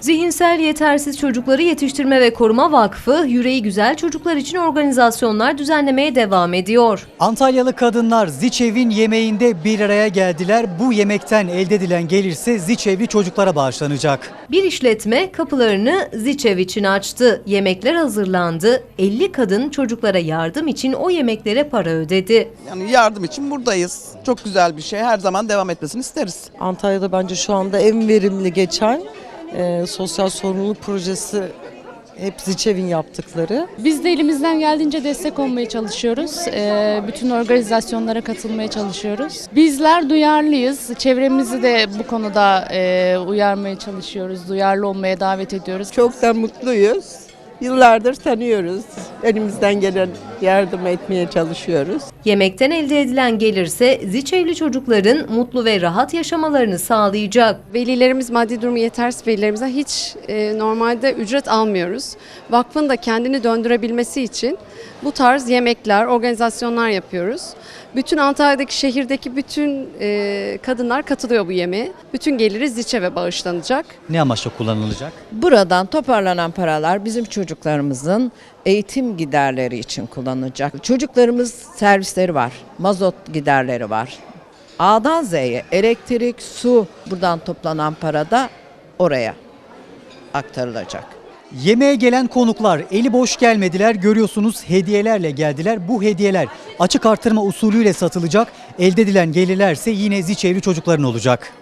Zihinsel Yetersiz Çocukları Yetiştirme ve Koruma Vakfı, Yüreği Güzel Çocuklar için organizasyonlar düzenlemeye devam ediyor. Antalyalı kadınlar Ziçev'in yemeğinde bir araya geldiler. Bu yemekten elde edilen gelirse Ziçevli çocuklara bağışlanacak. Bir işletme kapılarını Ziçev için açtı. Yemekler hazırlandı. 50 kadın çocuklara yardım için o yemeklere para ödedi. Yani yardım için buradayız. Çok güzel bir şey. Her zaman devam etmesini isteriz. Antalya'da bence şu anda en verimli geçen e, sosyal sorumluluk projesi hep Ziçev'in yaptıkları. Biz de elimizden geldiğince destek olmaya çalışıyoruz. Ee, bütün organizasyonlara katılmaya çalışıyoruz. Bizler duyarlıyız. Çevremizi de bu konuda e, uyarmaya çalışıyoruz. Duyarlı olmaya davet ediyoruz. Çok da mutluyuz. Yıllardır tanıyoruz. Elimizden gelen yardım etmeye çalışıyoruz. Yemekten elde edilen gelirse Ziçevli çocukların mutlu ve rahat yaşamalarını sağlayacak. Velilerimiz maddi durumu yetersiz velilerimizden hiç e, normalde ücret almıyoruz. Vakfın da kendini döndürebilmesi için bu tarz yemekler, organizasyonlar yapıyoruz. Bütün Antalya'daki şehirdeki bütün e, kadınlar katılıyor bu yemeğe. Bütün geliri Ziçev'e bağışlanacak. Ne amaçla kullanılacak? Buradan toparlanan paralar bizim çocuklarımızın eğitim giderleri için kullanılacak. Çocuklarımız servisleri var, mazot giderleri var. A'dan Z'ye elektrik, su buradan toplanan para da oraya aktarılacak. Yemeğe gelen konuklar eli boş gelmediler. Görüyorsunuz hediyelerle geldiler. Bu hediyeler açık artırma usulüyle satılacak. Elde edilen gelirlerse yine Ziçevli çocukların olacak.